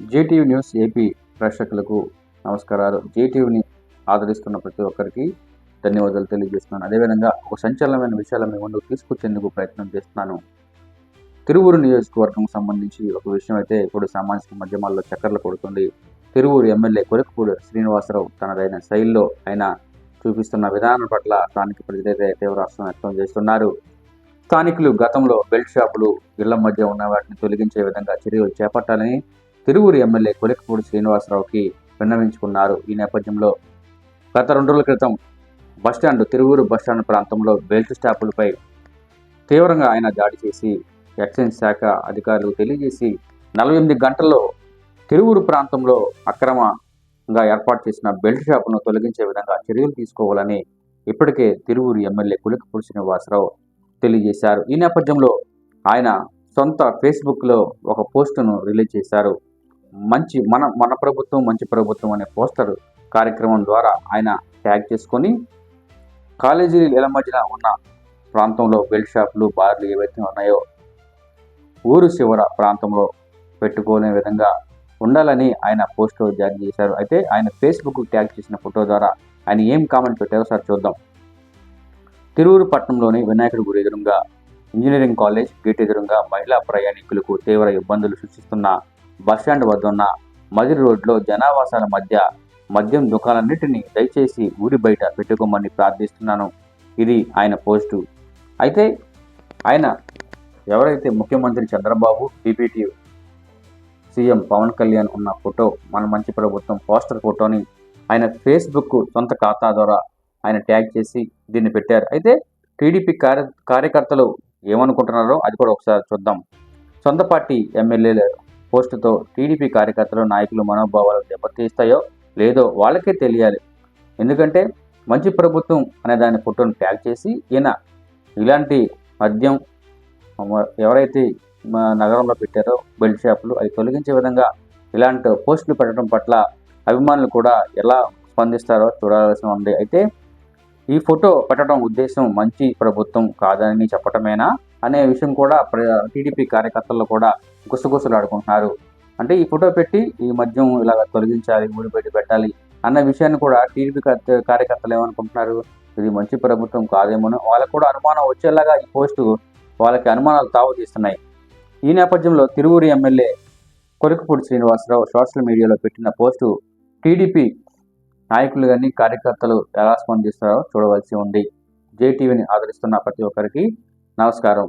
JTV news AP ప్రేక్షకులకు నమస్కారాలు. జేటీవీని ఆదరిస్తున్న ప్రతి ఒక్కరికి ధన్యవాదాలు తెలియజేస్తున్నాను. అదేవిధంగా ఒక సంచలనమైన విషయాలు మీ ముందుకు తీసుకొచ్చేందుకు ప్రయత్నం చేస్తున్నాను. తిరువూరు నియోజకవర్గం సంబంధించి ఒక విషయం అయితే ఇప్పుడు సామాజిక మాధ్యమాల్లో చక్కర్లు కొడుతుంది. తిరువూరు ఎమ్మెల్యే కొరకపూడి శ్రీనివాసరావు తనదైన శైలిలో ఆయన చూపిస్తున్న విధానం పట్ల స్థానిక ప్రజలైతే తీవ్ర హర్షం వ్యక్తం చేస్తున్నారు. స్థానికులు గతంలో బెల్ట్ షాపులు ఇళ్ళ మధ్య ఉన్న వాటిని తొలగించే విధంగా చర్యలు చేపట్టాలని తిరువూరు ఎమ్మెల్యే కొలికపూడి శ్రీనివాసరావుకి విన్నవించుకున్నారు. ఈ నేపథ్యంలో గత రెండు రోజుల క్రితం bus stand Tiruvuru bus stand ప్రాంతంలో బెల్ట్ స్టాపులపై తీవ్రంగా ఆయన దాడి చేసి ఎక్సైజ్ శాఖ అధికారులు తెలియజేసి నలభై ఎనిమిది గంటల్లో తిరువూరు ప్రాంతంలో అక్రమంగా ఏర్పాటు చేసిన బెల్ట్ షాపును తొలగించే విధంగా చర్యలు తీసుకోవాలని ఇప్పటికే తిరువూరు ఎమ్మెల్యే కులికపూడి శ్రీనివాసరావు తెలియజేశారు. ఈ నేపథ్యంలో ఆయన సొంత ఫేస్బుక్లో ఒక పోస్టును రిలీజ్ చేశారు. మంచి మన మన ప్రభుత్వం మంచి ప్రభుత్వం అనే పోస్టర్ కార్యక్రమం ద్వారా ఆయన ట్యాగ్ చేసుకొని కాలేజీ నెల మధ్యన ఉన్న ప్రాంతంలో బెల్ట్ షాపులు బార్లు ఏవైతే ఉన్నాయో ఊరు చివర ప్రాంతంలో పెట్టుకోనే విధంగా ఉండాలని ఆయన పోస్ట్ జారీ చేశారు. అయితే ఆయన ఫేస్బుక్ ట్యాగ్ చేసిన ఫోటో ద్వారా ఆయన ఏం కామెంట్ పెట్టారో సార్ చూద్దాం. తిరువురు పట్టణంలోని వినాయకుడి గుడి ఎదురుగా ఇంజనీరింగ్ కాలేజ్ గేట్ ఎదురుగా మహిళా ప్రయాణికులకు తీవ్ర ఇబ్బందులు సృష్టిస్తున్న బస్టాండ్ వద్ద ఉన్న మదిరి రోడ్లో జనావాసాల మధ్య మద్యం దుకాణాలన్నింటినీ దయచేసి ఊరి బయట పెట్టుకోమని ప్రార్థిస్తున్నాను. ఇది ఆయన పోస్టు. అయితే ఆయన ఎవరైతే ముఖ్యమంత్రి చంద్రబాబు డిప్యూటీ సీఎం పవన్ కళ్యాణ్ ఉన్న ఫోటో మన మంచి ప్రభుత్వం పోస్టర్ ఫోటోని ఆయన ఫేస్బుక్ సొంత ఖాతా ద్వారా ఆయన ట్యాగ్ చేసి దీన్ని పెట్టారు. అయితే టీడీపీ కార్య కార్యకర్తలు ఏమనుకుంటున్నారో అది కూడా ఒకసారి చూద్దాం. సొంత పార్టీ ఎమ్మెల్యేలు పోస్టుతో టీడీపీ కార్యకర్తలు నాయకులు మనోభావాలు దెబ్బతీస్తాయో లేదో వాళ్ళకే తెలియాలి. ఎందుకంటే మంచి ప్రభుత్వం అనే దాని ఫోటోను ట్యాగ్ చేసి ఈయన ఇలాంటి మద్యం ఎవరైతే మా నగరంలో పెట్టారో బెల్ట్ షాపులు అవి తొలగించే విధంగా ఇలాంటి పోస్టులు పెట్టడం పట్ల అభిమానులు కూడా ఎలా స్పందిస్తారో చూడాల్సి ఉంది. అయితే ఈ ఫోటో పెట్టడం ఉద్దేశం మంచి ప్రభుత్వం కాదని చెప్పటమేనా అనే విషయం కూడా టీడీపీ కార్యకర్తలు కూడా గుసగుసలాడుకుంటున్నారు. అంటే ఈ ఫోటో పెట్టి ఈ మద్యం ఇలాగ తొలగించాలి ఊడిపెట్టి పెట్టాలి అన్న విషయాన్ని కూడా టీడీపీ కార్యకర్తలు ఏమనుకుంటున్నారు? ఇది మంచి ప్రభుత్వం కాదేమో వాళ్ళకు కూడా అనుమానం వచ్చేలాగా ఈ పోస్టు వాళ్ళకి అనుమానాలు తావు తీస్తున్నాయి. ఈ నేపథ్యంలో తిరువూరు ఎమ్మెల్యే కొరికపూడి శ్రీనివాసరావు సోషల్ మీడియాలో పెట్టిన పోస్టు టీడీపీ నాయకులు కానీ కార్యకర్తలు ఎలా స్పందిస్తారో చూడవలసి ఉంది. జేటీవీని ఆదరిస్తున్న ప్రతి ఒక్కరికి నమస్కారం.